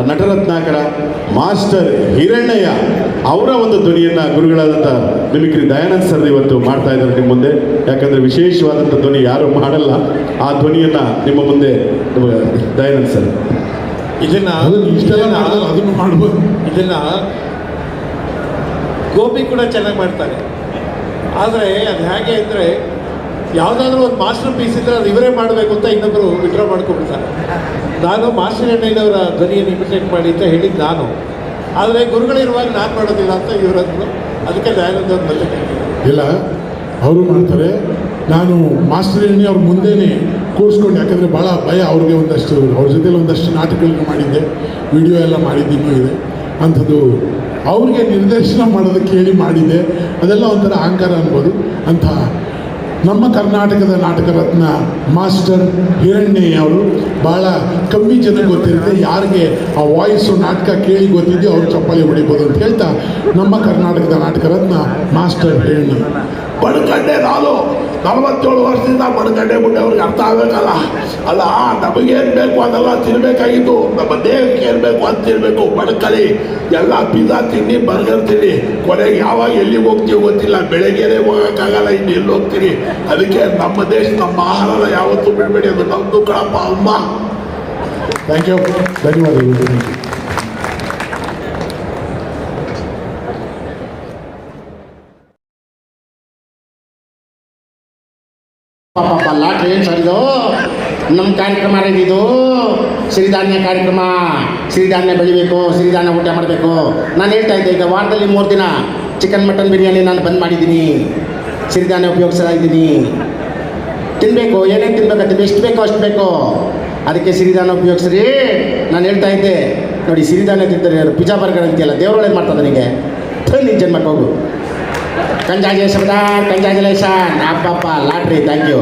ನಟರತ್ನಾಕರ master Hirannaiah ಅವರ ಒಂದು ಧ್ವನಿಯನ್ನ ಗುರುಗಳಾದಂಥ ಮಿಮಿಕ್ರಿ ದಯಾನಂದ್ ಸರ್ ಇವತ್ತು ಮಾಡ್ತಾ ಇದ್ದಾರೆ ನಿಮ್ಮ ಮುಂದೆ. ಯಾಕಂದ್ರೆ ವಿಶೇಷವಾದಂಥ ಧ್ವನಿ ಯಾರು ಮಾಡಲ್ಲ. ಆ ಧ್ವನಿಯನ್ನ ನಿಮ್ಮ ಮುಂದೆ ದಯಾನಂದ್ ಸರ್. ಇದನ್ನ ಇಷ್ಟೆಲ್ಲ ಇದನ್ನ- ಅದನ್ನು ಮಾಡ್ಬೋದು. ಇದನ್ನ ಗೋಪಿ ಕೂಡ ಚೆನ್ನಾಗಿ ಮಾಡ್ತಾರೆ. ಆದರೆ ಅದು ಹೇಗೆ ಅಂದರೆ ಯಾವುದಾದ್ರೂ ಒಂದು ಮಾಸ್ಟರ್ ಪೀಸ್ ಇದ್ದರೆ ಅದು ಇವರೇ ಮಾಡಬೇಕು ಅಂತ ಇನ್ನೊಬ್ಬರು ವಿಡ್ರಾ ಮಾಡ್ಕೊಬಿಡ್ತಾರೆ ನಾನು ಮಾಸ್ಟರ್ ಎಣ್ಣೆಯವರ ಧ್ವನಿಯನ್ನು ಇಮಿಟೇಟ್ ಮಾಡಿ ಅಂತ ಹೇಳಿದ್ದು ನಾನು. ಆದರೆ ಗುರುಗಳಿರುವಾಗ ನಾನು ಮಾಡೋದಿಲ್ಲ ಅಂತ ಇವರನ್ನು ಅದಕ್ಕೆ ದಯಾನಂದ ಅವ್ರು ಮತ್ತೆ ಇಲ್ಲ, ಅವರು ಮಾಡ್ತಾರೆ. ನಾನು ಮಾಸ್ಟರ್ ಎಣ್ಣೆ ಅವ್ರ ಮುಂದೆನೇ ಕೂರಿಸ್ಕೊಂಡು, ಯಾಕಂದರೆ ಭಾಳ ಭಯ ಅವ್ರಿಗೆ ಒಂದಷ್ಟು, ಅವ್ರ ಜೊತೆಲಿ ಒಂದಷ್ಟು ನಾಟಕಗಳನ್ನ ಮಾಡಿದ್ದೆ. ವಿಡಿಯೋ ಎಲ್ಲ ಮಾಡಿದ್ದೀನೂ ಇದೆ. ಅಂಥದ್ದು ಅವ್ರಿಗೆ ನಿರ್ದೇಶನ ಮಾಡೋದಕ್ಕೆ ಹೇಳಿ ಮಾಡಿದ್ದೆ. ಅದೆಲ್ಲ ಒಂಥರ ಅಹಂಕಾರ ಅನ್ಬೋದು. ಅಂಥ ನಮ್ಮ ಕರ್ನಾಟಕದ ನಾಟಕ ರತ್ನ ಮಾಸ್ಟರ್ ಹಿರಣ್ಣಯ್ಯ ಅವರು ಭಾಳ ಕಮ್ಮಿ ಜನ ಗೊತ್ತಿರುತ್ತೆ, ಯಾರಿಗೆ ಆ ವಾಯ್ಸು ನಾಟಕ ಕೇಳಿ ಗೊತ್ತಿದೆಯೋ ಅವ್ರು ಚಪ್ಪಲಿ ಹೊಡಿಬೋದು ಅಂತ ಹೇಳ್ತಾ ನಮ್ಮ ಕರ್ನಾಟಕದ ನಾಟಕ ರತ್ನ ಮಾಸ್ಟರ್ ಹಿರಣ್ಯ ಬಡ್ಕಂಡೆ ನಾನು. ನಲವತ್ತೇಳು ವರ್ಷದಿಂದ ಮನಗಂಡೆ ಬಿಟ್ಟೆ ಅವ್ರಿಗೆ ಅರ್ಥ ಆಗಬೇಕಲ್ಲ? ಅಲ್ಲ, ನಮಗೇನು ಬೇಕು ಅದೆಲ್ಲ ತಿನ್ನಬೇಕಾಗಿತ್ತು ನಮ್ಮ ದೇಹಕ್ಕೆ ಏನು ಬೇಕು ಅಂತ ತಿನ್ನಬೇಕು ಬಡ್ಕಲಿ ಎಲ್ಲ ಪಿಜ್ಜಾ ತಿನ್ನಿ, ಬರ್ಗರ್ ತಿನ್ನಿ. ಕೊನೆಗೆ ಯಾವಾಗ ಎಲ್ಲಿಗೆ ಹೋಗ್ತೀವಿ ಗೊತ್ತಿಲ್ಲ. ಬೆಳಗ್ಗೆನೆ ಹೋಗೋಕ್ಕಾಗಲ್ಲ, ಇನ್ನು ಎಲ್ಲಿ ಹೋಗ್ತೀರಿ? ಅದಕ್ಕೆ ನಮ್ಮ ದೇಶ, ನಮ್ಮ ಆಹಾರನ ಯಾವತ್ತೂ ಬಿಡಬೇಡಿ ಅದು ನಮ್ಮದು ಕಣಪ್ಪ ಅಮ್ಮ. ಥ್ಯಾಂಕ್ ಯು ಧನ್ಯವಾದಗಳು. ಪಾಪ ಲಾಟ್ರಿ ಏನು ಸರ್ ನಮ್ಮ ಕಾರ್ಯಕ್ರಮ ಇದು ಸಿರಿಧಾನ್ಯ ಕಾರ್ಯಕ್ರಮ ಸಿರಿಧಾನ್ಯ ಬೆಳಿಬೇಕು ಸಿರಿಧಾನ್ಯ ಊಟ ಮಾಡಬೇಕು ನಾನು ಹೇಳ್ತಾ ಇದ್ದೆ ಈಗ ವಾರದಲ್ಲಿ ಮೂರು ದಿನ ಚಿಕನ್ ಮಟನ್ ಬಿರಿಯಾನಿ ನಾನು ಬಂದ್ ಮಾಡಿದ್ದೀನಿ ಸಿರಿಧಾನ್ಯ ಉಪಯೋಗಿಸ್ತಾ ಇದ್ದೀನಿ ತಿನ್ನಬೇಕು ಏನೇನು ತಿನ್ಬೇಕಂತ ಎಷ್ಟು ಬೇಕೋ ಅಷ್ಟು ಬೇಕೋ ಅದಕ್ಕೆ ಸಿರಿಧಾನ್ಯ ಉಪಯೋಗಿಸ್ರಿ ನಾನು ಹೇಳ್ತಾ ಇದ್ದೆ ನೋಡಿ ಸಿರಿಧಾನ್ಯ ತಿಂತಾರೆ ಪಿಜ್ಜಾ ಬರ್ಗರ್ ಅಂತೀಯಲ್ಲ ದೇವ್ರೊಳಗೆ ಮಾಡ್ತದೆ ನನಗೆ ನಿನ್ನ ಜನ್ಮಕ್ಕೆ ಹೋಗು ಕಂಜಾಜೇಶ್ವರ ಕಂಜಾಜಲೇಶ ಅಪ್ಪಪ್ಪ ಲಾಟ್ರಿ ಥ್ಯಾಂಕ್ ಯು